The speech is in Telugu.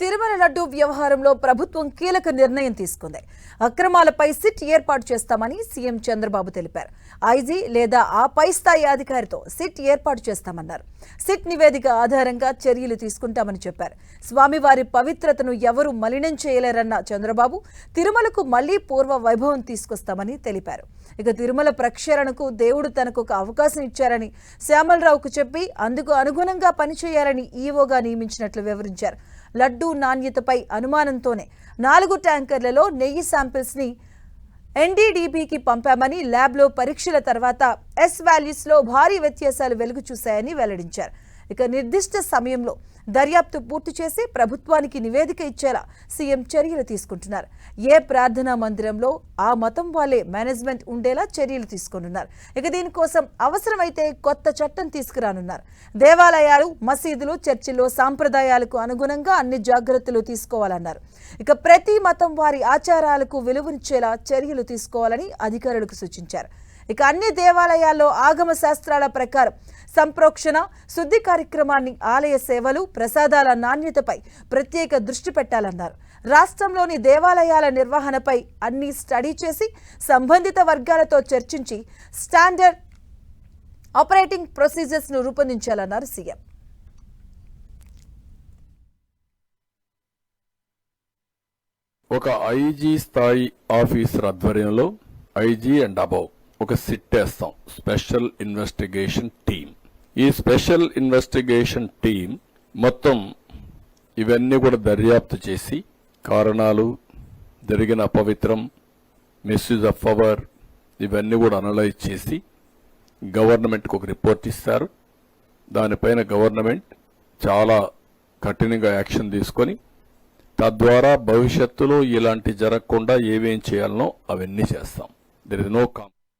తిరుమల లడ్డు వ్యవహారంలో ప్రభుత్వం కీలక నిర్ణయం తీసుకుంది. అక్రమాలపై సిట్ ఏర్పాటు చేస్తామని సీఎం చంద్రబాబు తెలిపారు. ఐజీ లేదా ఆ పై స్థాయి అధికారితో సిట్ ఏర్పాటు చేస్తామన్నారు. సిట్ నివేదిక ఆధారంగా చర్యలు తీసుకుంటామని చెప్పారు. స్వామివారి పవిత్రతను ఎవరు మలినం చేయలేరన్న చంద్రబాబు తిరుమలకు మళ్ళీ పూర్వ వైభవం తీసుకొస్తామని తెలిపారు. ఇక తిరుమల ప్రక్షాళనకు దేవుడు తనకు ఒక అవకాశం ఇచ్చారని శ్యామలరావుకు చెప్పి అందుకు అనుగుణంగా పనిచేయాలని ఈవోగా నియమించినట్లు వివరించారు. లడ్డూ నాణ్యతపై అనుమానంతోనే నాలుగు ట్యాంకర్లలో నెయ్యి శాంపిల్స్ని ఎన్డీడీబీకి పంపామని ల్యాబ్లో పరీక్షల తర్వాత ఎస్ వాల్యూస్లో భారీ వ్యత్యాసాలు వెలుగు చూశాయని వెల్లడించారు. ఇక నిర్దిష్ట సమయంలో దర్యాప్తు పూర్తి చేసి ప్రభుత్వానికి నివేదిక ఇచ్చేలా సీఎం చర్యలు తీసుకుంటున్నారు. ఏ ప్రార్థనా మందిరంలో ఆ మతం వాళ్ళే మేనేజ్మెంట్ ఉండేలా చర్యలు తీసుకుంటున్నారు. ఇక దీనికోసం అవసరమైతే కొత్త చట్టం తీసుకురానున్నారు. దేవాలయాలు మసీదులు చర్చిల్లో సాంప్రదాయాలకు అనుగుణంగా అన్ని జాగ్రత్తలు తీసుకోవాలన్నారు. ఇక ప్రతి మతం వారి ఆచారాలకు విలువనిచ్చేలా చర్యలు తీసుకోవాలని అధికారులకు సూచించారు. ఇక అన్ని దేవాలయాల్లో ఆగమ శాస్త్రాల ప్రకారం సంప్రోక్షణ శుద్ధి కార్యక్రమాన్ని ఆలయ సేవలు ప్రసాదాల నాణ్యతపై ప్రత్యేక దృష్టి పెట్టాలన్నారు. రాష్ట్రంలోని దేవాలయాల నిర్వహణపై అన్ని స్టడీ చేసి సంబంధిత వర్గాలతో చర్చించి స్టాండర్డ్ ఆపరేటింగ్ ప్రొసీజర్స్ను రూపొందించాలన్నారు సీఎం. ఒక ఐజీ స్థాయి ఆఫీసర్ ఆధ్వర్యంలో ఐజీ అండ్ అబౌవ్ ఒక సిట్ వేస్తాం స్పెషల్ ఇన్వెస్టిగేషన్ టీం ఈ స్పెషల్ ఇన్వెస్టిగేషన్ టీం మొత్తం ఇవన్నీ కూడా దర్యాప్తు చేసి కారణాలు జరిగిన అపవిత్రం మిస్యూజ్ ఆఫ్ పవర్ ఇవన్నీ కూడా అనలైజ్ చేసి గవర్నమెంట్కి ఒక రిపోర్ట్ ఇస్తారు. దానిపైన గవర్నమెంట్ చాలా కఠినంగా యాక్షన్ తీసుకొని తద్వారా భవిష్యత్తులో ఇలాంటి జరగకుండా ఏమేం చేయాలనో అవన్నీ చేస్తాం. There is no com